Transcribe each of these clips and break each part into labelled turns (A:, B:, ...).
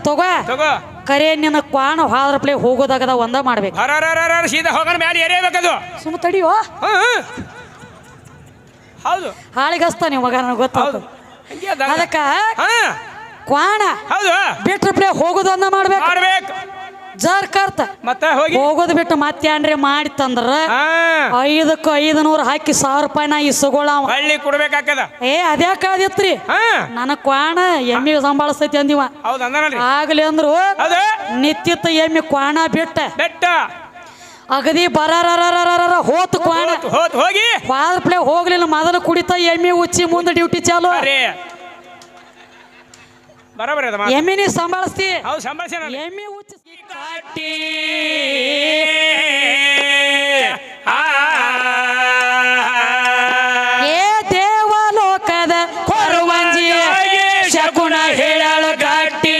A: ತಗೋ.
B: ತಗೋ.
A: ಕರೆ ನಿನ್ನ ಕ್ವಾಣ ಹಾದ್ರ ಪ್ಲೇ ಹೋಗೋದಾಗದ ಒಂದ ಮಾಡ್ಬೇಕು.
B: ಹರ ಹರ ಹರ ಹರ ಸೀದಾ ಹೋಗೋಣ ಮ್ಯಾಲೆ ಎರೇಬೇಕದು
A: ಸುಮ್ಮ ತಡಿಯೋ.
B: ಹ್ಮ್. ಹೌದು.
A: ಹಾಳಿಗಸ್ತ ನೀವು ಮಗ ನನಗೆ
B: ಹೌದು. ಹಂಗೆ
A: ಅದಕ್ಕ
B: ಹಾ.
A: ಕ್ವಾಣ
B: ಹೌದು.
A: ಬಿಟ್ರ ಪ್ಲೇ ಹೋಗೋದು ಒಂದ ಮಾಡ್ಬೇಕು.
B: ಮಾಡ್ಬೇಕು.
A: ಜರ್ ಕರ್ತ.
B: ಮತ್ತೆ ಹೋಗಿ.
A: ಹೋಗೋದು ಬಿಟ್ಟು ಮತ್ತೆ ಮಾಡಿ ಮಾಡಿತ್ತಂದ್ರ?
B: ಹಾ.
A: ಐದಕ್ಕೆ ಐದು ನೂರು ಹಾಕಿ ಸಾವಿರ ರೂಪಾಯಿ ನಾ ಇಸ್ಕೊಳವ
B: ಹಳ್ಳಿ ಕೊಡ್ಬೇಕಾಕದ
A: ಏ ಅದ್ಯಾಕಾದಿತ್ರಿ
B: ಹಾ.
A: ನನಗ್ ಕ್ವಾಣ ಎಮ್ಮಿ ಸಂಭಾಳಿಸ್ತೈತಿ ಅಂದಿವ.
B: ಹೌದು
A: ಆಗ್ಲಿ ಅಂದ್ರು
B: ಹೌದು.
A: ನಿತ್ಯತ್ತ ಎಮ್ಮಿ ಕ್ವಾಣ ಬಿಟ್ಟ.
B: ಬೆಟ್ಟ.
A: ಅಗದಿ ಬರಾರ ಹೋತ್ ಕ್ವಾಣ.
B: ಹೋತ್ ಹೋಗಿ.
A: ಪ್ಲೇ ಹೋಗ್ಲಿಲ್ಲ ಮೊದಲು ಕುಡಿತ ಎಮ್ಮಿ ಉಚ್ಚಿ ಮುಂದೆ ಡ್ಯೂಟಿ ಚಾಲು.
B: ಅರೇ. ಬರೋಬರಿ.
A: ಎಮ್ಮಿನಿ ಸಂಭಾಳಿಸ್ತಿ.
B: ಹೌದು ಸಂಭಾಷಣೆ
A: ಎಮ್ಮಿ ಉಚ್ಚಿ
B: ಕಾಟಿ
A: ಏ ದೇವಲೋಕದ ಕೊರವಂಜಿ ಶಕುನ ಹೇಳಾಳ ಗಟ್ಟಿ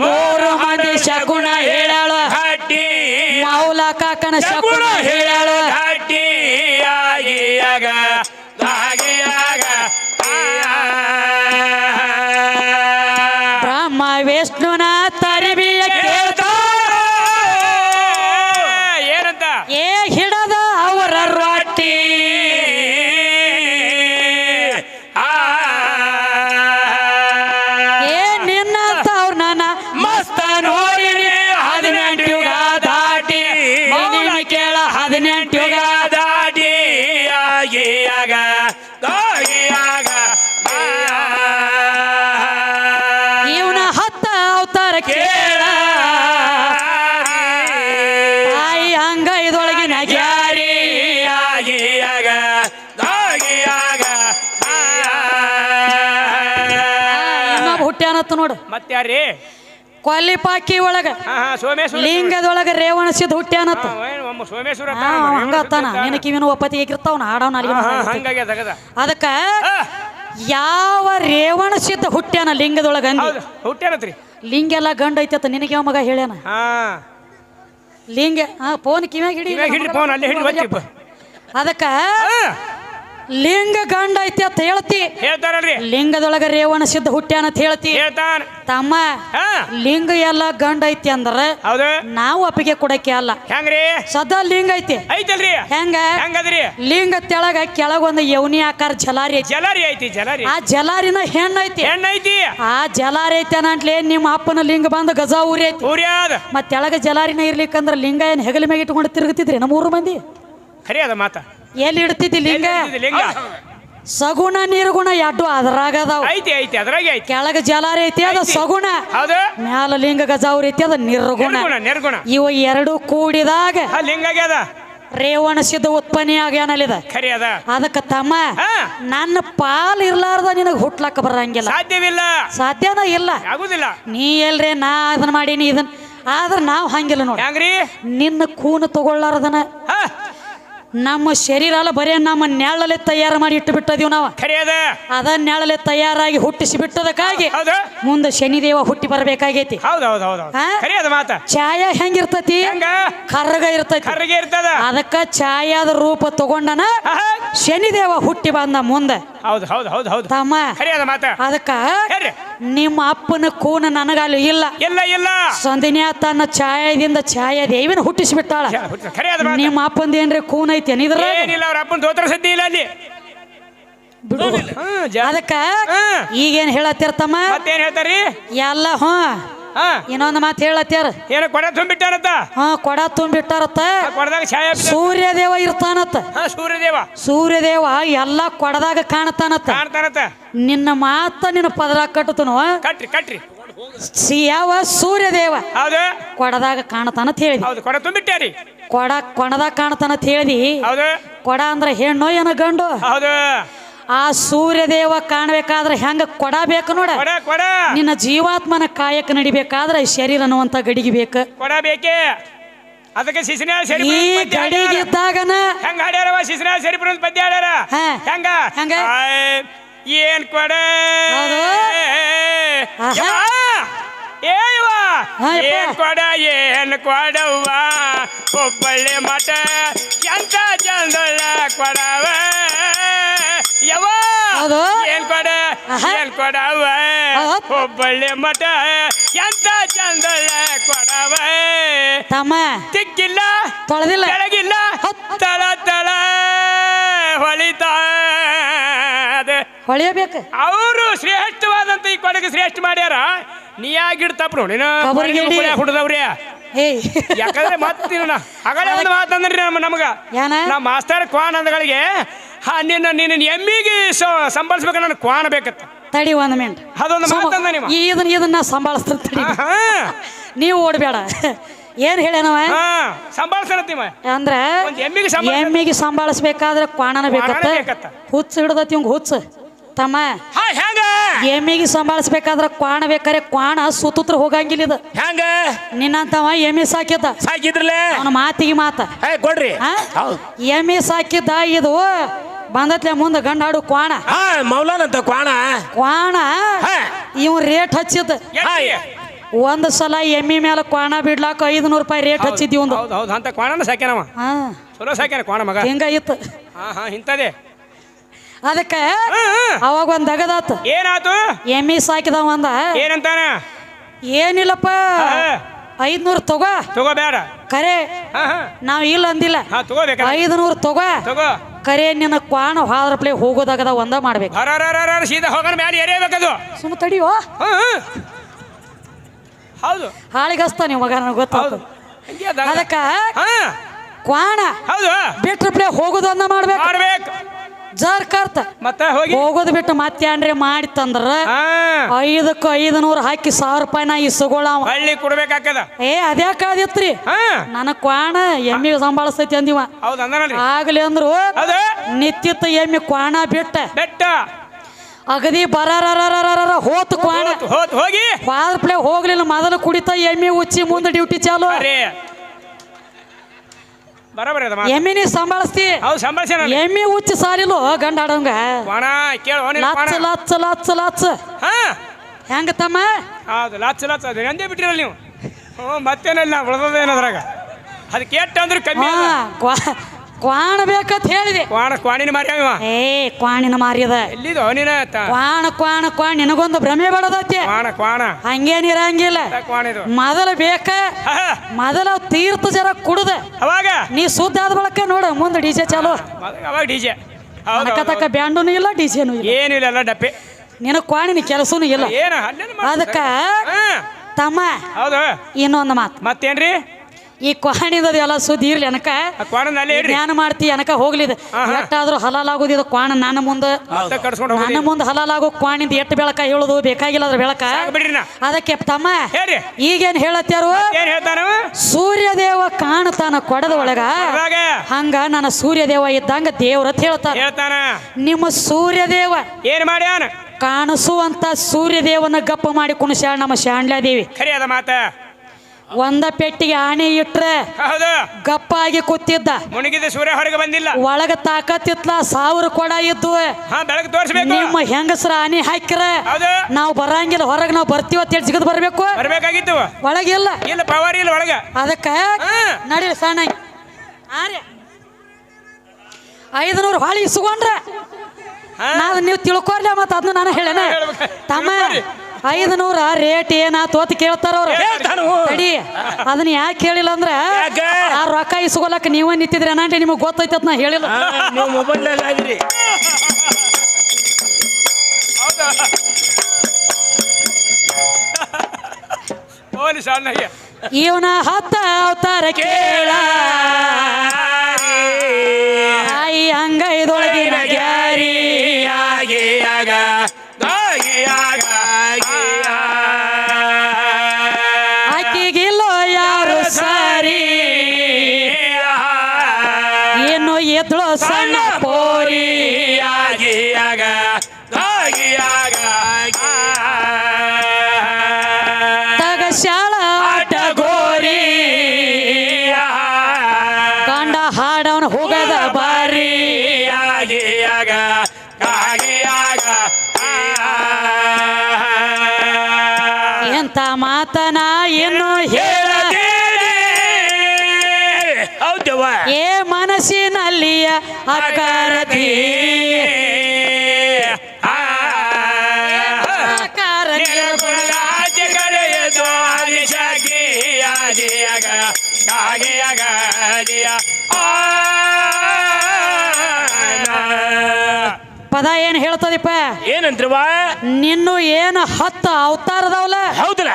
A: ಮೂರು ಮಂದಿ ಶಕುನ ಹೇಳಾಳು
B: ಹಟ್ಟಿ
A: ಮೌಲ ಕಾಕನ ಶಕುನ ಹೇಳಾಳು
B: ಆಗಿಯಾಗ ಆಗಿಯಾಗ
A: ಇನ್ನೊಬ್ಬ ಹುಟ್ಟ್ಯಾನತ್ತ ನೋಡು.
B: ಮತ್ತೆ ಯಾರ್ರಿ
A: ಕೊಲ್ಲಿಪಾಕಿ ಒಳಗ ಲಿಂಗದೊಳಗ ರೇವಣಸಿದ್ ಹುಟ್ಟ್ಯಾನತ್ತ
B: ಹಾ
A: ಹಂಗತ್ತಾನ ನಿನ್ನ ಕಿವಿನ ಒಪ್ಪತಿ ಹೇಗಿರ್ತಾವ ಹಾಡವನ ಅಲ್ಲಿ ಅದಕ್ಕ ಯಾವ ರೇವಣ ಸಿದ್ಧ ಹುಟ್ಟ್ಯಾನ ಲಿಂಗದೊಳಗ
B: ಹುಟ್ಟ್ಯಾನತ್ರಿ.
A: ಲಿಂಗ ಎಲ್ಲ ಗಂಡ ಐತತ್ತ ನಿನಗೆ ಯಾವ ಮಗ ಹೇಳ್ಯಾನ? ಲಿಂಗ ಹಾ ಫೋನ್ ಕಿವ್ಯಾಗ ಹಿಡಿ ಅದಕ್ಕ ಲಿಂಗ ಗಂಡ ಐತಿ ಅಂತ ಹೇಳ್ತಿ.
B: ಹೇಳ್ತಾರಲ್ರಿ.
A: ಲಿಂಗದೊಳಗ ರೇವಣ ಸಿದ್ಧ ಹುಟ್ಟ್ಯಾನ ಅಂತ ಹೇಳ್ತಿ.
B: ಹೇಳ್ತಾನ
A: ತಮ್ಮ
B: ಹಾ.
A: ಲಿಂಗ ಎಲ್ಲ ಗಂಡ ಐತಿ ಅಂದ್ರ
B: ಹೌದು.
A: ನಾವು ಒಪ್ಪಿಗೆ ಕೊಡಕ್ಕೆ ಅಲ್ಲ.
B: ಹೆಂಗ್ರಿ?
A: ಸದಾ ಲಿಂಗ ಐತಿ.
B: ಐತಲ್ರಿ.
A: ಹೆಂಗ?
B: ಹೆಂಗದ್ರಿ?
A: ಲಿಂಗ ತೆಳಗ ಕೆಳಗೊಂದು ಯೌನಿ ಆಕಾರ ಜಲಾರಿ ಐತಿ.
B: ಜಲಾರಿ ಐತಿ ಜಲಾರಿ.
A: ಆ ಜಲಾರಿನ ಹೆಣ್ಣ ಐತಿ.
B: ಹೆಣ್ಣ ಐತಿ.
A: ಆ ಜಲಾರಿ ಐತಿ ಅನ್ನಂಟ್ಲೆ ನಿಮ್ಮ ಅಪ್ಪನ ಲಿಂಗ ಬಂದು ಗಜಾ ಊರಿ ಐತಿ.
B: ಊರ್ಯಾದ
A: ಮತ್ ತೆಳಗ ಜಲಾರಿನ ಇರ್ಲಿಕ್ಕಂದ್ರ ಲಿಂಗ ಏನ್ ಹೆಗಲ ಮ್ಯಾಗ ಇಟ್ಕೊಂಡು ತಿರುಗುತ್ತಿದ್ರಿ ನಮ್ಮ ಊರು ಮಂದಿ?
B: ಖರೀ ಅದ ಮಾತ.
A: ಎಲ್ಲಿ ಇಡ್ತಿದ್ದಿ ಲಿಂಗ?
B: ಲಿಂಗ?
A: ಸಗುಣ ನಿರ್ಗುಣ ಎಡ್ಡು ಅದ್ರಾಗ ಅದಾವ
B: ಐತಿ ಐತಿ ಅದ್ರಾಗೆ ಐತಿ.
A: ಕೆಳಗ ಜಲಾರಿ ಐತಿ ಅದ ಸಗುಣ.
B: ಹೌದು.
A: ಮ್ಯಾಲ ಲಿಂಗ ಗಜಾವ್ರ ಐತಿ ಅದ ನಿರ್ಗುಣ.
B: ನಿರ್ಗುಣ ನಿರ್ಗುಣ.
A: ಇವ ಎರಡು ಕೂಡಿದಾಗ
B: ಆ ಲಿಂಗ ಆಗ್ಯದ?
A: ರೇವಣ ಸಿದ್ಧ ಉತ್ಪನ್ನಿ ಆಗ್ಯಾನಲ್ಲಿದ
B: ಖರಿ ಅದ.
A: ಅದಕ್ಕ ತಮ್ಮ
B: ಹಾ.
A: ನನ್ನ ಪಾಲ್ ಇರ್ಲಾರ್ದ ನಿನಗ್ ಹುಟ್ಲಕ್ಕ ಬರಂಗಿಲ್ಲ.
B: ಸಾಧ್ಯವಿಲ್ಲ.
A: ಸಾಧ್ಯನ ಇಲ್ಲ.
B: ಆಗುದಿಲ್ಲ.
A: ನೀ ಎಲ್ರಿ ನಾ ಅದನ್ನ ಮಾಡೀನಿ ಇದನ್ ಆದ್ರ ನಾವು ಹಂಗಿಲ್ಲ ನೋಡಿ.
B: ಹೆಂಗ್ರಿ?
A: ನಿನ್ನ ಕೂನು ತಗೊಳ್ಳಾರ್ದನ.
B: ಹಾ.
A: ನಮ್ಮ ಶರೀರ ಅಲ್ಲ ಬರೇ ನಮ್ಮ ನೆಳಲೆ ತಯಾರು ಮಾಡಿ ಇಟ್ಟು ಬಿಟ್ಟದೀವಿ ನಾವು
B: ಅದ
A: ನೆಳಲೆ ತಯಾರಾಗಿ ಹುಟ್ಟಿಸಿ ಬಿಟ್ಟದಕ್ಕಾಗಿ ಮುಂದೆ ಶನಿದೇವ ಹುಟ್ಟಿ ಬರಬೇಕಾಗೈತಿ. ಛಾಯಾ ಹೆಂಗಿರ್ತತಿ?
B: ಕರ್ಗ
A: ಕರ್ರಗ ಇರ್ತೈತಿ. ಅದಕ್ಕ ಛಾಯಾದ ರೂಪ ತಗೊಂಡನ. ಶನಿದೇವ ಹುಟ್ಟಿ ಬಂದ ಮುಂದೆ. ತಮ್ಮ ಅದಕ್ಕ ನಿಮ್ಮ ಅಪ್ಪನ ಕೂನ ನನಗಲ್ಲಿ ಇಲ್ಲ.
B: ಇಲ್ಲ ಇಲ್ಲ.
A: ಸಂದಿನ್ಯಾ ತನ್ನ ಛಾಯಾದಿಂದ ಛಾಯಾ ದೇವಿನ
B: ಹುಟ್ಟಿಸಿ ಬಿಟ್ಟಾಳ
A: ನಿಮ್ಮ ಅಪ್ಪಂದ ಏನ್ರಿ ಕೂನ್ ಐತಿ
B: ಏನಿಲ್ಲ ಅವ್ರ ಅಪ್ಪನ ದೋತ್ರ ಸದ್ದಿ ಇಲ್ಲ ಅಲ್ಲಿ.
A: ಬಿಡು.
B: ಹ್ಮ್ ಜ-
A: ಅದಕ್ಕ
B: ಹ್ಮ್.
A: ಈಗೇನ್ ಹೇಳತ್ತಿರ್ತಮ್ಮ?
B: ಮತ್ತೇನ್ ಹೇಳ್ತಾರಿ
A: ಎಲ್ಲ ಹ್ಞೂ.
B: ಹಾ.
A: ಇನ್ನೊಂದು ಮಾತು ಹೇಳತ್ಯಾರ
B: ಏನ ಕೊಡ ತುಂಬಿಟ್ಟಾರತ್ತ?
A: ಹಾ ಕೊಡ ತುಂಬಿಟ್ಟಾರತ್ತ.
B: ಆ ಕೊಡದಾಗ ಛಾಯಾ ಬಿದ್ದ-
A: ಸೂರ್ಯದೇವ ಇರ್ತಾನತ್ತ.
B: ಹಾ ಸೂರ್ಯದೇವ.
A: ಸೂರ್ಯದೇವ ಎಲ್ಲ ಕೊಡದಾಗ ಕಾಣತಾನತ್ತ.
B: ಕಾಣ್ತಾನತ್ತ.
A: ನಿನ್ನ ಮಾತ ನಿನ್ನ ಪದರ ಕಟ್ಟತನು
B: ಕಟ್ರಿ ಕಟ್ರಿ.
A: ಯಾವ ಸೂರ್ಯದೇವ?
B: ಹೌದು.
A: ಕೊಡದಾಗ ಕಾಣತನ ಹೇಳಿದಿ.
B: ಹೌದು ಕೊಡ ತುಂಬಿಟ್ಟಾರಿ.
A: ಕೊಡ ಕೊಣದಾಗ ಕಾಣತಾನತ್ ಹೇಳಿದಿ.
B: ಹೌದು.
A: ಕೊಡ ಅಂದ್ರೆ ಹೆಣ್ಣು ಏನ ಗಂಡು?
B: ಹೌದು.
A: ಆ ಸೂರ್ಯದೇವ ಕಾಣ್ಬೇಕಾದ್ರೆ ಹೆಂಗ ಕೊಡ ಬೇಕು ನೋಡ?
B: ಕೊಡ ಕೊಡ.
A: ನಿನ್ನ ಜೀವಾತ್ಮನ ಕಾಯಕ ನಡಿಬೇಕಾದ್ರೆ ಶರೀರ ಅನ್ನುವಂತ ಗಡಿಗೆ ಬೇಕು.
B: ಕೊಡ ಬೇಕೇ? ಅದಕ್ಕೆ ಶಿಶಿನ ಸರಿ
A: ಈ ಗಡಿಗಿದ್ದಾಗನ
B: ಹೆಂಗ ಹಾಡ್ಯಾರವ ಶಿಶಿನ ಸರಿ ಪದ್ಯ ಹಾಡ್ಯಾರ. ಹೆಂಗ?
A: ಹೆಂಗ?
B: ಆಯ್, ಏನ್ ಕೊಡ
A: ಹೌದು. ಆಹಾ.
B: ಯವ್ವ, ಏ ಯವ್ವ,
A: ಹಾ, ಯಪ್ಪ.
B: ಏನ್ ಕೊಡ ಏನ್ ಕೊಡವ್ವ ಒಬ್ಬಳ್ಳಿ ಮಠ ಎಂತ ಚಂದೊಳ್ಳ ಕೊಡವ ಯವ
A: ಹೌದು.
B: ಏನ್ ಕೊಡ
A: ಆಹಾ.
B: ಏನ್ ಕೊಡವ
A: ಹೌದ್.
B: ಹುಬ್ಬಳ್ಳಿ ಮಠ ಎಂತ ಚಂದಳ ಕೊಡವ
A: ತಮ್ಮ
B: ತಿಕ್ಕಿಲ್ಲ
A: ತೊಳೆದಿಲ್ಲ
B: ಕೆಳಗಿಲ್ಲ
A: ಹೌದ್.
B: ತಳ ತಳ ಹೊಳಿತಾದ
A: ಹೊಳೆಯಬೇಕು.
B: ಅವರು ಶ್ರೇಷ್ಠವಾದಂತ ಈ ಕೊಡಗೆ ಶ್ರೇಷ್ಠ ಮಾಡ್ಯಾರ? ನೀ ಯಾಗಿಡ್ ತಪ್ಪು. ಹುಡುದವ್ರಿ. ಯಾಕಂದ್ರೆ ಮತ್ತಿನ ಹಗಲೇ ಒಂದು ಮಾತಂದ್ರಿ ನಮ್ಮ ನಮಗ. ನಮ್ಮ ಮಾಸ್ತರ್ ಕ್ವಾನ್ ಅಂದಗಳಿಗೆ ಹಾ ನಿನ್ನ ನಿನ್ನ ಎಮ್ಮಿಗೆ ಸಂಬಳಿಸ್ಬೇಕು ನನ್ನ ಕ್ವಾನ್ ಬೇಕತ್ತ
A: ತಡಿ ಒಂದ್ ಮಿನಿಟ್
B: ಅದೊಂದು ಮಾತಂದ
A: ಈ ಇದನ್ನ ಇದನ್ನ
B: ಹಾ
A: ನೀವು ಓಡ್ಬೇಡ. ಏನ್ ಹೇಳ್ಯಾನವ?
B: ಹಾ
A: ಅಂದ್ರೆ
B: ಎಮ್ಮಿಗೆ ಸಂಭಾಳಿಸ
A: ಎಮ್ಮಿಗೆ ಸಂಭಾಳಿಸ್ಬೇಕಾದ್ರೆ ಕ್ವಾಣನ ಬೇಕತ್ತ.
B: ಕ್ವಾಣನ ಬೇಕತ್ತ.
A: ಹುಚ್ಚ ಹಿಡ್ದತಿ ಇವಂಗ ಹುಚ್ಚ. ತಮ್ಮ
B: ಹಾ ಹೆಂಗ?
A: ಎಮ್ಮಿಗೆ ಸಂಭಾಳಿಸ್ಬೇಕಾದ್ರೆ ಕ್ವಾಣ ಬೇಕಾರೆ ಕ್ವಾಣ ಸುತ್ತೂತ್ರ ಹೋಗಂಗಿಲ್ಲ ಇದು.
C: ಹೆಂಗ?
A: ನಿನ್ನಂತವ ಎಮ್ಮಿ ಸಾಕಿದ್ದ.
C: ಸಾಕಿದ್ರಲ್ಲ
A: ಅವನ ಮಾತಿಗೆ ಮಾತ.
C: ಏ ಕೊಡ್ರಿ.
A: ಆ?
C: ಹೌದು.
A: ಎಮ್ಮಿ ಸಾಕಿದ್ದ ಇದು ಬಂದತ್ಲೆ ಮುಂದೆ ಗಂಡಾಡು ಕ್ವಾಣ.
C: ಹಾ ಮೌಲಾನ್ ಅಂತ ಕ್ವಾಣ.
A: ಕ್ವಾಣ
C: ಹಾ.
A: ಇವ್ ರೇಟ್ ಹಚ್ಚಿದ್ದ? ಒಂದ್ ಸಲ ಎಮ್ಮಿ ಮೇಲೆ ಕ್ವಾಣ ಬಿಡ್ಲಾಕ ಐದ್ನೂರು ರೂಪಾಯಿ ರೇಟ್ ಹಚ್ಚಿದ್ವಿ ಒಂದು
B: ಹೌದು ಹೌದು ಅಂತ ಕ್ವಾಣನ ಸಾಕ್ಯಾನವ
A: ಹಾ.
B: ಚಲೋ ಸಾಕ್ಯಾನ ಕ್ವಾಣ ಮಗ.
A: ಇತ್ತು.
B: ಹಾ ಹಾ ಇಂಥದೇ
A: ಅದಕ್ಕೆ. ಅವಾಗ ಒಂದ್ ದಗದಾತ.
B: ಏನಾತು?
A: ಎಮ್ಮಿ ಸಾಕಿದವ ಒಂದ
B: ಏನಂತಾನ?
A: ಏನಿಲ್ಲಪ್ಪ. ಐದ್ನೂರ್ ತಗೋ.
B: ತಗೋ ಬೇಡ
A: ಕರೆ ನಾವ್ ಇಲ್ಲ ಅಂದಿಲ್ಲ. ಐದ್ನೂರು ತಗೋ.
B: ತಗೋ.
A: ಕರೆ ನಿನ್ನ ಕ್ವಾಣ ಹಾದ್ರಪ್ಲೆ ಹೋಗೋದಾಗದ ಒಂದ ಮಾಡ್ಬೇಕು.
B: ಸೀದಾ ಹೋಗೋಣ ಮ್ಯಾಲೆ ಎರೇಬೇಕದು
A: ಸುಮ್ಮ ತಡಿಯೋ.
B: ಹೌದು.
A: ಹಾಳಿಗಸ್ತ ನೀವು ಮಗ ನನಗೆ
B: ಹಂಗೆ
A: ಅದಕ್ಕ ಕ್ವಾಣ
B: ಹೌದು.
A: ಬಿಟ್ರ ಪ್ಲೇ ಹೋಗೋದು ಒಂದ ಮಾಡ್ಬೇಕು.
B: ಮಾಡ್ಬೇಕು.
A: ಜರ್ ಕರ್ತ.
B: ಮತ್ತೆ ಹೋಗಿ.
A: ಹೋಗೋದು ಬಿಟ್ಟು ಮತ್ತೆ ಏನ್ರಿ ಮಾಡಿ
B: ತಂದ್ರ?
A: ಐದಕ್ಕೆ ಐದು ನೂರು ಹಾಕಿ ಸಾವಿರ ರೂಪಾಯಿ ನಾ ಇಸ್ಕೊಳ್ಳವ
B: ಹಳ್ಳಿ ಕೊಡ್ಬೇಕಾಕದ
A: ಏ ಅದ್ಯಾಕ ಕಾದಿತ್ರಿ.
B: ಹಾ.
A: ನನ್ನ ಕ್ವಾಣ ಎಮ್ಮಿ ಸಂಭಾಳಿಸ್ತೈತಿ ಅಂದಿವ. ಆಗ್ಲಿ ಅಂದ್ರು
B: ನಿತ್ಯತ್ತ
A: ನಿತ್ಯತ್ ಎಮ್ಮಿ ಕ್ವಾಣ ಬಿಟ್ಟ.
B: ಬೆಟ್ಟ.
A: ಅಗದಿ ಬರಾರ ಹೋತ್ ಕ್ವಾಣ.
B: ಹೋಗಿ.
A: ಫಾದರ್ ಪ್ಲೇ ಹೋಗ್ಲಿಲ್ಲ ಮೊದಲು ಕುಡಿತ ಎಮ್ಮಿ ಉಚ್ಚಿ ಮುಂದೆ ಡ್ಯೂಟಿ ಚಾಲು.
B: ಬರಬರಿ ಅದ ಮಾತು.
A: ಎಮ್ಮಿನಿ ಸಂಭಾಳಿಸ್ತಿ.
B: ಹೌದು ಸಂಭಾಷಣೆ
A: ಎಮ್ಮಿ ಉಚ್ಚಿ ಸಾಲಿಲು ಗಂಡ ಆಡಂಗ.
B: ಕ್ವಾಣ ಕೇಳು ನಿನ್ನ ಕ್ವಾಣ
A: ಲಚ್ಚ ಲಚ್ಚ ಲಚ್ಚ ಲಚ್ಚ
B: ಹಾ.
A: ಹೆಂಗ ತಮ್ಮ?
B: ಹೌದು ಲಾಚ್ ಲಾಚ್ ಅದು ಎಂದೇ ಬಿಟ್ಟಿರಲ್ಲ ನೀವು. ಹ್ಞೂ ಮತ್ತೇನಿಲ್ಲ ಉಳ್ದದೇನದ್ರಾಗ ಅದಕ್ಕೆ ಕೆಟ್ಟ ಅಂದ್ರೆ ಕಮ್ಮಿ
A: ಹಾ
B: ಅದ.
A: ಕ್ವಾಣ ಬೇಕಂತ ಹೇಳಿದೆ.
B: ಕ್ವಾಣ ಕ್ವಾಣಿನ ಮಾರ್ಯಾವ ಇವ
A: ಏ ಕ್ವಾಣಿನ ಮಾರಿಯದ
B: ಎಲ್ಲಿದು? ನೀನ ತ-
A: ಕ್ವಾಣ ಕ್ವಾಣ ಕ್ವಾಣ ನಿನಗೊಂದು ಭ್ರಮೆ ಬಡದತ್ತೆ
B: ಕ್ವಾಣ ಕ್ವಾಣ.
A: ಹಂಗೇನಿರಂಗಿಲ್ಲ
B: ಇರಂಗಿಲ್ಲ. ಕ್ವಾಣ ಇದು
A: ಮೊದಲ ಬೇಕ. ಮೊದಲ ತೀರ್ಥ ಜರ ಕುಡ್ದ.
B: ಅವಾಗ?
A: ನೀ ಸುದ್ದ ಆದ ಬಳಕ ನೋಡು ಮುಂದೆ ಡಿಜೆ ಚಾಲು.
B: ಮೊದಲು ಅವಾಗ ಡಿಜೆ ಹೌದು
A: ಅನಕ ತಕ್ಕ ಬ್ಯಾಂಡುನು ಇಲ್ಲ ಡಿಜೆನು ಇಲ್ಲ.
B: ಏನು ಇಲ್ಲ ಎಲ್ಲ ಡಪ್ಪೆ
A: ನಿನ ಕ್ವಾಣಿನ ಕೆಲಸನೂ ಇಲ್ಲ.
B: ಏನು
A: ಅದಕ್ಕ
B: ಹಾ,
A: ತಮ್ಮ
B: ಹೌದು.
A: ಇನ್ನೊಂದು ಮಾತು.
B: ಮತ್ತೇನ್ರಿ?
A: ಈ ಕ್ವಾಣಿದ ಎಲ್ಲ ಸುದ್ದಿ ಇರ್ಲಿ ಅನಕ.
B: ಧ್ಯಾನ
A: ಜ್ಞಾನ ಮಾಡ್ತಿ ಅನಕ ಹೋಗ್ಲಿ
B: ಆಹಾ.
A: ಎಷ್ಟಾದ್ರೂ ಹಲಾಲ್ ಆಗುದಿದ ಕ್ವಾಣ ನನ್ನ ಮುಂದೆ. ನನ್ನ ಮುಂದೆ ಹಲಾಲ್ ಆಗೋ ಕ್ವಾಣಿಂದ ಎಟ್ಟು ಬೆಳಕ ಹೇಳುದು ಬೇಕಾಗಿಲ್ಲ ಅದ್ರ ಬೆಳಕ. ಅದಕ್ಕೆ ತಮ್ಮ ಈಗೇನ್
B: ಹೇಳತ್ತಾರು
A: ಸೂರ್ಯದೇವ ಕಾಣತಾನ ಕೊಡದ ಒಳಗ. ಹಂಗ ನನ್ನ ಸೂರ್ಯದೇವ ಇದ್ದಂಗ ದೇವ್ರತ್ ಹೇಳ್ತಾರ
B: ಹೇಳ್ತಾನ.
A: ನಿಮ್ಮ ಸೂರ್ಯದೇವ
B: ಏನ್ ಮಾಡ್ಯಾನ?
A: ಕಾಣಿಸುವಂತ ಸೂರ್ಯದೇವನ ಗಪ್ಪ ಮಾಡಿ ಕುಣಿಸ್ಯಾಳ ನಮ್ಮ ಶಾಂಡ್ಲಾದೇವಿ
B: ದೇವಿ ಅದ ಮಾತ.
A: ಒಂದ ಪೆಟ್ಟಿಗೆ ಆಣೆ ಇಟ್ರೆ
B: ಹೌದು.
A: ಗಪ್ಪಾಗಿ ಕೂತಿದ್ದ.
B: ಮುಣಗಿದ ಸೂರ್ಯ ಹೊರಗೆ ಬಂದಿಲ್ಲ.
A: ಒಳಗ ತಾಕತ್ತಿತ್ಲ ಸಾವಿರ ಕೊಡ ಇದ್ದು
B: ಹಾ ಬೆಳಗ್ಗೆ ತೋರಿಸ್ಬೇಕು.
A: ನಿಮ್ಮ ಹೆಂಗಸರ ಆನೆ ಹಾಕಿರ
B: ಹೌದು.
A: ನಾವು ಬರಂಗಿಲ್ಲ. ಹೊರಗೆ ನಾವು ಬರ್ತೀವ ಅಂತ ಹೇಳಿ ಜಿಗದ್ ಬರ್ಬೇಕು.
B: ಬರ್ಬೇಕಾಗಿತ್ತು.
A: ಒಳಗಿಲ್ಲ.
B: ಇಲ್ಲ ಪವರ್ ಇಲ್ಲ ಒಳಗ.
A: ಅದಕ್ಕ
B: ಹಾ.
A: ನಡೀರಿ ಸಣ್ಣ ಐದನೂರು ಹೊಳಿ ಇಸ್ಕೊಂಡ್ರೆ. ನಾನು ನೀವು ತಿಳ್ಕೊರ್ಲ ಮತ್ತೆ ಅದನ್ನ ನಾನು ಹೇಳೇನ. ತಮ್ಮ
B: ತಿಳ್ಕೊರಿ.
A: ಐದನೂರ ರೇಟ್ ಏನಾತು ಅಂತ ಕೇಳ್ತಾರ ಅವ್ರು
C: ಹೇಳ್ತಾನು.
A: ತಡಿ ಅದನ್ನ ಯಾಕೆ ಕೇಳಿಲ್ಲ ಅಂದ್ರೆ
C: ಯಾಕೆ?
A: ಆ ರೊಕ್ಕ ಇಸ್ಕೊಳಕ್ ನೀವೇ ನಿಂತಿದ್ರಿ ಅನ್ನಾಂಟಿ ನಿಮಗೆ ಗೊತ್ತೈತೆ ಅಂತ ನಾ ಹೇಳಿಲ್ಲ
C: ಹಾ, ನೀವು ಮೊಬೈಲ್ನಾಗ ಆಗಿರಿ
B: ಹೌದು ಓಲಿ ಸಣ್ಣಗೆ
A: ಇವನ ಹತ್ತ ಅವತಾರ ಕೇಳ ತಾಯಿ ಅಂಗೈದೊಳಗಿನ ಗ್ಯಾರಿ ಆಕಿಗಿಲ್ಲೋ
C: ಹೌದವ
A: ಏ ಮನಸ್ಸಿನಲ್ಲಿಯ
C: ಅಕಾರತಿ
A: ಪದ ಏನ್ ಹೇಳ್ತದಿಪ್ಪ
C: ಏನಂತ್ರವ
A: ನಿನ್ನು ಏನು ಹತ್ತು ಅವತಾರದವಲ್ಲ
C: ಹೌದಲ್ಲ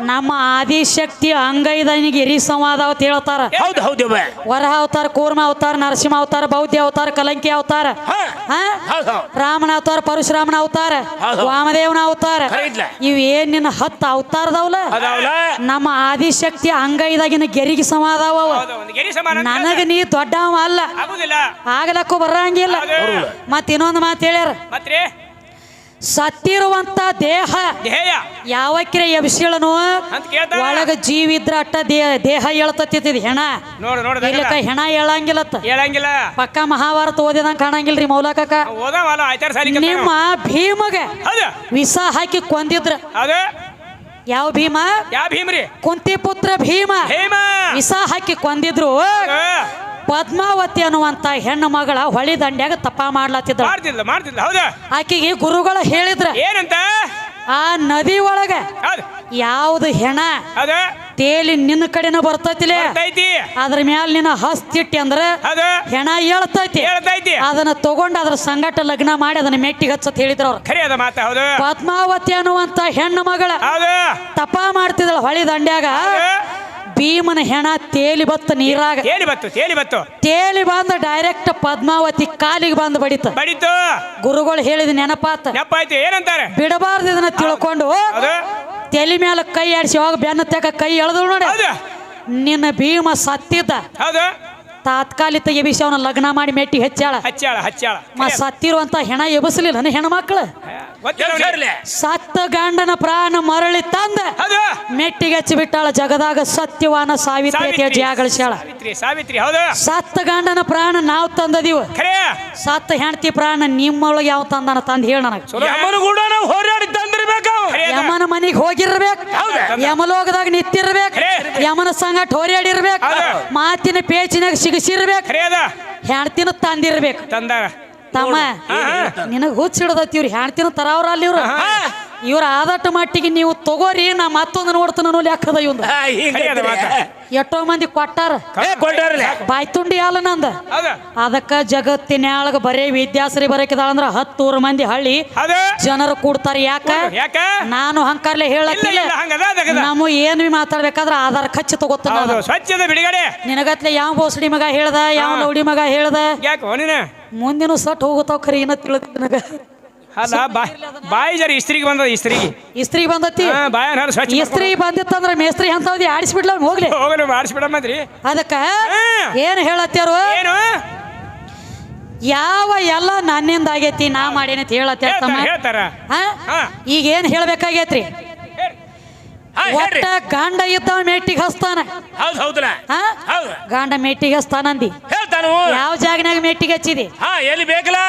A: ನಮ್ಮ ಆದಿಶಕ್ತಿ ಅಂಗೈದನಿಗೆ ಹಿರಿ ಸಂವಾದ ಅಂತ ಹೇಳ್ತಾರ.
C: ಹೌದು
A: ವರಹ ಅವತಾರ ಕೂರ್ಮ ಅವತಾರ ನರಸಿಂಹ ಅವತಾರ ಬೌದ್ಧ ಅವತಾರ ಕಲಂಕಿ ಅವತಾರ.
C: ಹಾ.
A: ಹಾ?
C: ಹೌದು ಹೌದು.
A: ರಾಮನ ಅವತಾರ ಪರಶುರಾಮನ ಅವತಾರ
C: ಹೌದು.
A: ವಾಮದೇವನ ಅವತಾರ.
C: ಖರೆ ಇದ್ಲ.
A: ಇವ್ ಏನ್ ನಿನ್ನ ಹತ್ತು ಅವತಾರದವಲ್ಲ
C: ಅದಾವಲ್ಲ
A: ನಮ್ಮ ಆದಿಶಕ್ತಿ ಅಂಗೈದಾಗಿನ ಗೆರಿಗೆ ಸಮಾದಾವ ಅವ.
B: ಹೌದು ಒಂದು ಗೆರಿ ಸಮಾನ
A: ನನಗ ನೀ ದೊಡ್ಡವ ಅಲ್ಲ.
B: ಆಗಲಕ್ಕೂ
A: ಆಗ್ಲಕ್ಕೂ ಬರಂಗಿಲ್ಲ.
B: ಹೌದು.
A: ಮತ್ ಇನ್ನೊಂದು ಮಾತು ಹೇಳ್ಯಾರ.
B: ಮತ್ರಿ?
A: ಸತ್ತಿರುವಂತ ದೇಹ
B: ಯಾವ
A: ಕಿರೆ ಎಬ್ಸಿಳನು
B: ಅಂತ ಕೇಳ್ತಾರ
A: ಒಳಗ ಜೀವ ಇದ್ರ ಅಟ್ಟ ದೇಹ ದೇಹ ಹೇಳ್ತತ್ತಿದ್ ಹೆಣ.
B: ನೋಡು ನೋಡು
A: ಇಲ್ಲಕ ಹೆಣ ಹೇಳಂಗಿಲ್ಲತ್ತ
B: ಹೇಳಂಗಿಲ್ಲ
A: ಪಕ್ಕ ಮಹಾಭಾರತ ಓದಿದಂಗ ಕಾಣಂಗಿಲ್ರಿ ಮೌಲಕಕ್ಕ.
B: ಓದಾವಲ್ಲ ಆಯ್ತಾರ ಸಾಲಿ
A: ನಿಮ್ಮ ಭೀಮಗ
B: ಹೌದು.
A: ವಿಷ ಹಾಕಿ ಕೊಂದಿದ್ರ. ಯಾವ ಭೀಮ?
B: ಯಾವ ಭೀಮ್ರಿ
A: ಕುಂತಿ ಪುತ್ರ ಭೀಮ. ವಿಷ ಹಾಕಿ ಕೊಂದಿದ್ರು. ಪದ್ಮಾವತಿ ಅನ್ನುವಂತ ಹೆಣ್ಣು ಮಗಳ ಹೊಳಿ ದಂಡ್ಯಾಗ ತಪ್ಪ ಮಾಡ್ಲಾತಿದ್ರು
B: ಮಾಡ್ತಿಲ್ಲ ಮಾಡ್ತಿಲ್ಲ ಹೌದು?
A: ಆಕೆಗೆ ಗುರುಗಳು ಹೇಳಿದ್ರ.
B: ಏನಂತ?
A: ಆ ನದಿ ಒಳಗ ಯಾವ್ದು ಹೆಣ ತೇಲಿ ನಿನ್ನ ಕಡೆನ ಬರ್ತೈತಿಲೆ?
B: ಬರ್ತೈತಿ.
A: ಅದ್ರ ಮ್ಯಾಲ ನಿನ್ನ ಹಸ್ತಿಟ್ಟಿ ಅಂದ್ರೆ ಹೆಣ ಹೇಳ್ತೈತಿ ಅದನ್ನ ತಗೊಂಡ ಅದ್ರ ಸಂಗಟ ಲಗ್ನ ಮಾಡಿ ಅದನ್ನ ಮೆಟ್ಟಿಗೆ ಹಚ್ಚತ್ ಹೇಳಿದ್ರ ಅವ್ರು. ಪದ್ಮಾವತಿ ಅನ್ನುವಂತ ಹೆಣ್ಣು ಮಗಳ ತಪ ಮಾಡ್ತಿದಳ ಹೊಳಿ ದಂಡ್ಯಾಗ. ಭೀಮನ ಹೆಣ ತೇಲಿ ಬತ್ತ ನೀರಾಗ
B: ತೇಲಿ ಬತ್ತು ತೇಲಿ ಬತ್ತು.
A: ತೇಲಿ ಬಂದ ಡೈರೆಕ್ಟ್ ಪದ್ಮಾವತಿ ಕಾಲಿಗೆ ಬಂದು ಬಡಿತ.
B: ಬಡಿತು.
A: ಗುರುಗಳು ಹೇಳಿದ ನೆನಪಾತ.
B: ನೆಪ್ಪಾಯ್ತು ಏನಂತಾರೆ?
A: ಬಿಡಬಾರ್ದು ಇದನ್ನ ತಿಳ್ಕೊಂಡು.
B: ಹೌದು.
A: ತಲೆ ಮೇಲೆ ಕೈ ಆಡಿಸಿ ಹೋಗ ಬೆನ್ನ ತೆಗ ಕೈ ಎಳೆದು ನೋಡಿ.
B: ಹೌದು.
A: ನಿನ್ನ ಭೀಮ ಸತ್ತಿದ್ದ.
B: ಹೌದು.
A: ತಾತ್ಕಾಲಿಕ ಎಬಿಸಿ ಅವನ ಲಗ್ನ ಮಾಡಿ ಮೆಟ್ಟಿ ಹೆಚ್ಚಾಳ
B: ಹಚ್ಚಾಳ ಹಚ್ಚಾಳ
A: ಮ ಸತ್ತಿರುವಂತ ಹೆಣ ಎಬಸಲಿಲ್ಲ ನನ್ನ ಹೆಣ್ಮಕ್ಳು? ಸತ್ತ ಗಂಡನ ಪ್ರಾಣ ಮರಳಿ ತಂದ ಮೆಟ್ಟಿಗೆ ಹಚ್ಚಿ ಬಿಟ್ಟಾಳ ಜಗದಾಗ ಸತ್ಯವಾನ ಸಾವಿತ್ರಿ ಅಂತ ಹೇಳಿ
B: ಸಾವಿತ್ರಿ ಸಾವಿತ್ರಿ ಹೌದು.
A: ಸತ್ತ ಗಂಡನ ಪ್ರಾಣ ನಾವು ತಂದದೀವ.
B: ಖರೆ.
A: ಸತ್ತ ಹೆಂಡತಿ ಪ್ರಾಣ ನಿಮ್ಮೊಳಗೆ ಯಾವ ತಂದನ ತಂದ ಹೇಳ ನನಗೆ.
C: ಯಮನ ಕೂಡ ನಾವು ಹೋರಾಡಿ ತಂದಿರ್ಬೇಕು
B: ಖರೆ ಅದ.
A: ಯಮನ ಮನೆಗೆ ಹೋಗಿರ್ಬೇಕು? ಯಮಲೋಕದಾಗ ನಿಂತಿರ್ಬೇಕು. ಯಮನ ಸಂಗಟ ಹೋರಾಡಿರ್ಬೇಕು ಮಾತಿನ ಪೇಚಿನಾಗ ಸಿಗಿಸಿರ್ಬೇಕು. ಹೆಣ್ತಿನ ತಂದಿರ್ಬೇಕು.
B: ತಂದಾರ
A: ತಮ್ಮ
B: ನಿನಗ ಹಾ.
A: ನಿನಗ್ ಹುಚ್ಚ ಹಿಡ್ದೈತಿ ಇವ್ರು. ಹೆಣ್ತಿನ ತರಾವ್ರ ಅಲ್ಲಿ ಇವ್ರು. ಇವ್ರ ಆದಟ್ಟ ಮಟ್ಟಿಗೆ ನೀವು ತಗೋರಿ ನಾ ಮತ್ತೊಂದು ನೋಡ್ತಾನ ಅನ್ನೋ ಲೆಕ್ಕದ ಇವಂದ. ಎಷ್ಟೋ ಮಂದಿ ಕೊಟ್ಟಾರ. ಬಾಯ್ ತುಂಡಿ ಅಲ್ಲ ನಂದ. ಅದಕ್ಕ ಜಗತ್ತಿನ್ಯಾಳಗ ಬರೇ ವಿದ್ಯಾಸರಿ ಬರಕಿದಾಳ ಅಂದ್ರ ಹತ್ತೂರು ಮಂದಿ ಹಳ್ಳಿ ಜನರು ಕೂಡ್ತಾರ ಯಾಕ?
B: ಯಾಕ?
A: ನಾನು ಹಂಕಾರ್ಲೆ
B: ಹೇಳ
A: ನಾವು ಏನ್ ಮಾತಾಡ್ಬೇಕಾದ್ರ ಆಧಾರ್ ಖಚ್ಚ ತಗೋತಾನ
B: ಬಿಡುಗಡೆ.
A: ನಿನಗತ್ಲೆ ಯಾವ ಬೋಸಡಿ ಮಗ ಹೇಳ್ದ ಯಾವ ನೌಡಿ ಮಗ ಹೇಳ್ದ?
B: ಯಾಕೆ ನೀನು
A: ಮುಂದಿನ ಸಟ್ ಹೋಗುತ್ತಾವ ಖರಿ ಏನ ತಿಳಿದ ನನಗ.
B: ಅಲ್ಲ ಬಾಯ್ ಬಾಯಿ ಜರಿ ಇಸ್ತ್ರಿಗೆ ಬಂದದ ಇಸ್ತ್ರಿಗೆ.
A: ಇಸ್ತ್ರಿ ಬಂದತ್ತಿ
B: ಹಾ ಬಾಯ ಸ್ವಚ್ಛ
A: ಇಸ್ತ್ರಿ ಬಂದಿತ್ತಂದ್ರ ಮೇಸ್ತ್ರಿ ಅಂತವ್ದಿ ಆಡಿಸ್ಬಿಡ್ಲ ಅವ್ನ್ ಹೋಗ್ಲಿ.
B: ಹೋಗಲು ಮಾಡಿಸ್ಬಿಡಮ್ಮದ್ರಿ
A: ಅದಕ್ಕ. ಏನ್ ಹೇಳತ್ತಾರು
B: ಏನು?
A: ಯಾವ ಎಲ್ಲ ನನ್ನಿಂದ ಆಗೈತಿ ನಾ ಮಾಡೇನಿ ಅಂತ ಹೇಳತ್ತಾರ ತಮ್ಮ?
B: ಹೇಳ್ತಾರ.
A: ಹಾ?
B: ಹಾ.
A: ಈಗ ಏನ್ ಹೇಳ್ಬೇಕಾಗೈತ್ರಿ?
B: ಹೇಳ್.
C: ಹಾ, ಹೇಳ್ರಿ.
A: ಒಟ್ಟ ಗಂಡ ಇದ್ದ ಮೇಟಿಗೆ ಹಸ್ತಾನ.
C: ಹೌದ್ ಹೌದಲ್ಲ
A: ಹಾ?
C: ಹೌದು.
A: ಗಂಡ ಮೇಟಿಗೆ ಹಸ್ತಾನಂದಿ.
C: ಹೇಳ್ತಾನು.
A: ಯಾವ ಜಾಗನಾಗ ಮೆಟ್ಟಿಗೆ ಹಚ್ಚಿದಿ?
C: ಹಾ ಎಲ್ಲಿ ಬೇಕಲ್ಲ?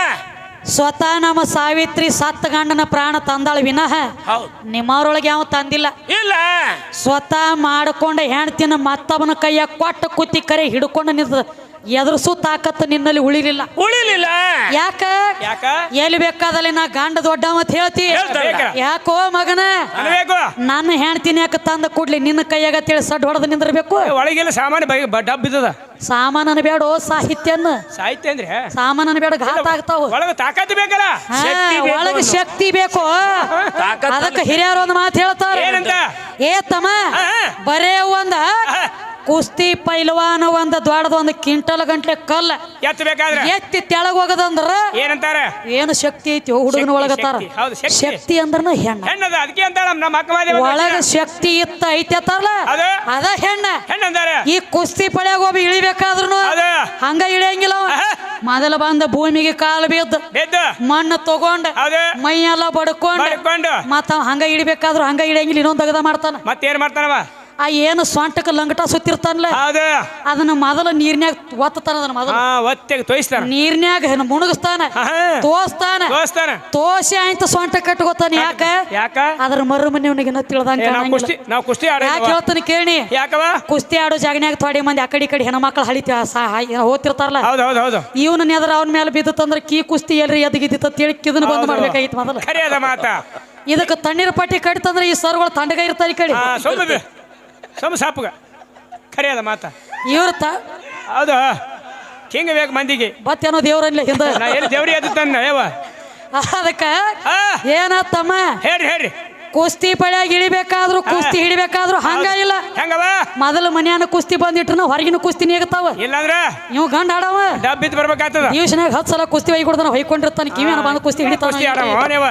A: ಸ್ವತಃ ನಮ್ಮ ಸಾವಿತ್ರಿ ಸತ್ತ ಗಂಡನ ಪ್ರಾಣ ತಂದಾಳ ವಿನಃ ನಿಮ್ಮವ್ರೊಳಗೆ ಯಾವ ತಂದಿಲ್ಲ.
C: ಇಲ್ಲ.
A: ಸ್ವತಃ ಮಾಡಿಕೊಂಡ ಹೆಣ್ತಿನ ಮತ್ತವನ ಕೈಯ ಕೊಟ್ಟ ಕುತ್ತಿ ಕರೆ ಹಿಡ್ಕೊಂಡು ನಿಂತ ಎದುರಿಸು ತಾಕತ್ತು ನಿನ್ನಲ್ಲಿ ಉಳಿಲಿಲ್ಲ.
C: ಉಳಿಲಿಲ್ಲ.
A: ಯಾಕ? ಎಲ್ಲಿ ಬೇಕಾದಲ್ಲಿ ನಾ ಗಂಡ ದೊಡ್ಡ ಮತ್ ಹೇಳ್ತಿ. ಯಾಕೋ ಮಗನ? ನನ್ನ ಹೆಣ್ತಿನ ಯಾಕೆ ತಂದ ಕೂಡ್ಲಿ? ನಿನ್ನ ಕೈಯಾಗ ತಿಳಿ ಸಡ್ ಹೊಡೆದು ನಿಂದಿರ್ಬೇಕು.
B: ಒಳಗೆಲ್ಲ ಸಾಮಾನ್ಯ ಡಬ್ ಇದ್ದದ.
A: ಸಾಮಾನನ ಬೇಡ ಸಾಹಿತ್ಯನ
B: ಸಾಹಿತ್ಯ ಅಂದ್ರೆ?
A: ಸಾಮಾನನ ಬೇಡ ಘಾತ ಆಗ್ತಾವ.
B: ಒಳಗ ಬೇಕಲ್ಲ?
C: ಶಕ್ತಿ ಬೇಕು.
A: ಒಳಗ ಶಕ್ತಿ ಬೇಕು.
C: ತಾಕತ್
A: ಅದಕ್ಕೆ ಹಿರಿಯರು ಒಂದು ಮಾತು ಹೇಳ್ತಾರ.
B: ಏನಂತ?
A: ಏ ತಮ್ಮ. ಬರೇ ಒಂದ. ಕುಸ್ತಿ ಪೈಲ್ವಾನ ಒಂದ ದೊಡ್ಡದ ಒಂದು ಕ್ವಿಂಟಲ್ ಗಂಟ್ಲೆ ಕಲ್ಲ
B: ಎತ್ತಬೇಕಾದ್ರೆ?
A: ಎತ್ತಿ ತೆಳಗ ಹೋಗದಂದ್ರ
B: ಏನಂತಾರ?
A: ಏನು ಶಕ್ತಿ ಐತಿ ಹುಡುಗನ ಒಳಗತ್ತಾರ?
B: ಶಕ್ತಿ. ಹೌದು, ಶಕ್ತಿ.
A: ಶಕ್ತಿ ಅಂದ್ರನ ಹೆಣ್ಣ.
B: ಹೆಣ್ಣದ ಅದಕ್ಕೆ ಅಂತಾಳ ನಮ್ಮ ಅಕ್ಕ ಮಾದೇವ
A: ಒಳಗ ಶಕ್ತಿ ಇತ್ತ ಐತಿ ಅತ್ತಾರಲ್ಲ
B: ಅದು?
A: ಅದ ಹೆಣ್ಣ. ಈ ಕುಸ್ತಿ ಪಳ್ಯಾಗ ಒಬ್ಬ ಇಳಿಬೇಕಾದ್ರೂ
B: ಅದು?
A: ಹಂಗ ಇಳಿಯಂಗಿಲ್ಲ ಅವ. ಮೊದಲ ಬಂದ ಭೂಮಿಗೆ ಕಾಲು ಬಿದ್ದ ಮಣ್ಣು ತಗೊಂಡ
B: ಅದು?
A: ಮೈ ಎಲ್ಲ ಬಡ್ಕೊಂಡ್. ಮತ್ತ ಹಂಗ ಇಳಿಬೇಕಾದ್ರು ಹಂಗ ಇಳಿಯಂಗಿಲ್ಲ ಇನ್ನೊಂದ್ ತೆಗದ ಮಾಡ್ತಾನ.
B: ಮತ್ತೇನ್ ಮಾಡ್ತಾನವ?
A: ಆ ಏನು ಸೊಂಟಕ ಲಂಗಟ ಸುತ್ತಿರ್ತಾನಲ್ಲ? ಅದನ್ನ ಮೊದಲ ನೀರ್ನ್ಯಾಗ ಒತ್ತಾನ ಅದನ್ನ ಮೊದಲು.
B: ಹಾ ಒತ್ತೆಗೆ ತೋಯಿಸ್ತಾನ.
A: ನೀರ್ನ್ಯಾಗ ಮುಣಗಿಸ್ತಾನ
B: ಆಹಾ.
A: ತೋಸ್ತಾನ. ತೋಸಿ ಆಯ್ತು ಸೊಂಟ ಕಟ್ಕೋತಾನ ಯಾಕ?
B: ಯಾಕ?
A: ಅದ್ರ ಮರು ಮನೆ ಅವನಿಗೆ ತಿಳ್ದಂಗ
B: ಕುಸ್ತಿ ನಾವ್ ಕುಸ್ತಿ ಆಡ
A: ಯಾಕೆ ಹೇಳ್ತಾನೆ ಕೇಳಿ?
B: ಯಾಕವ?
A: ಕುಸ್ತಿ ಆಡೋ ಜಾಗನ್ಯಾಗ ಥೋಡಿ ಮಂದಿ ಆ ಕಡೆ ಈ ಕಡೆ ಹೆಣ್ಮಕ್ಳು ಹಳಿತಿ ಹೋಗ್ತಿರ್ತಾರಲ್ಲ.
B: ಹೌದು ಹೌದು ಹೌದು.
A: ಇವನ ನೆದ್ರ ಅವನ ಮೇಲೆ ಬಿದ್ದತ್ತಂದ್ರ ಕೀ ಕುಸ್ತಿ ಎಲ್ರಿ ಎದಗಿದ್ದಿತ್ತ ತಿಳಿ ಇದನ್ನ ಬಂದ್
B: ಮಾಡ್ಬೇಕಾಯ್ತು
A: ಮಾಡ್ಬೇಕಾಗಿತ್ತು ಮೊದಲು. ಇದಕ್ಕೆ ತಣ್ಣೀರ್ ಪಟ್ಟಿ ಕಡಿತಂದ್ರೆ ಈ ಸರ್ಗಳು ತಂಡಗ ಇರ್ತಾರೆ ಕಡಿ.
B: ಕಡೆ ಸೊಮ್ಮ ಸಾಪುಗ. ಖರೆ ಅದ ಮಾತ.
A: ಇವ್ರತ?
B: ಹೌದು? ಹಿಂಗ ಬೇಕು ಮಂದಿಗೆ.
A: ಬತ್ತೇನೋ ದೇವ್ರಲ್ಲಿ ಹಿಂದ.
B: ನಾ ಎಲ್ಲಿ ದೇವ್ರಿ ಅದು ತಂದ ಯಾವ
A: ಅದಕ್ಕ
B: ಏನ
A: ಏನತ್ತಮ್ಮ
B: ಹೇಳ್ರಿ ಹೇಳ್ರಿ.
A: ಕುಸ್ತಿ ಪಳ್ಯಾಗ ಇಳಿಬೇಕಾದ್ರು ಕುಸ್ತಿ ಹಿಡಿಬೇಕಾದ್ರು ಹಂಗ ಇಲ್ಲ.
B: ಹೆಂಗವ?
A: ಮೊದಲು ಮನ್ಯಾನ ಕುಸ್ತಿ ಬಂದಿಟ್ರು ಹೊರಗಿನ ಕುಸ್ತಿ ನೀಗತಾವ.
B: ಇಲ್ಲಾಂದ್ರ?
A: ನೀವು ಗಂಡ ಆಡವ.
B: ಡಬ್ ಬಿದ್ದು ಬರ್ಬೇಕಾಗ್ತದ.
A: ದಿವ್ಸನಾಗ ಹತ್ತು ಸಲ ಕುಸ್ತಿ ಹೋಗಿ ಕೊಡ್ತಾನ ಹೊಯ್ಕೊಂಡಿರ್ತಾನ ಕಿವಿನ ಬಂದು ಕುಸ್ತಿ
B: ಕುಸ್ತಿ ಆಡವ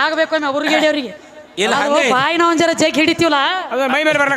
A: ಆಗ್ಬೇಕು ಅವ್ರಿಗೆ ಅವ್ರಿಗೆ
C: ಇಲ್ಲ, ಹಂಗೆ.
A: ಬಾಯಿನ ಒಂದ್ ಜರ ಜಗ್ ಹಿಡಿತೀವಲ್ಲ
B: ಅದು ಮೈ ಮೇಲೆ ಬರ್ಲಕ್ಕ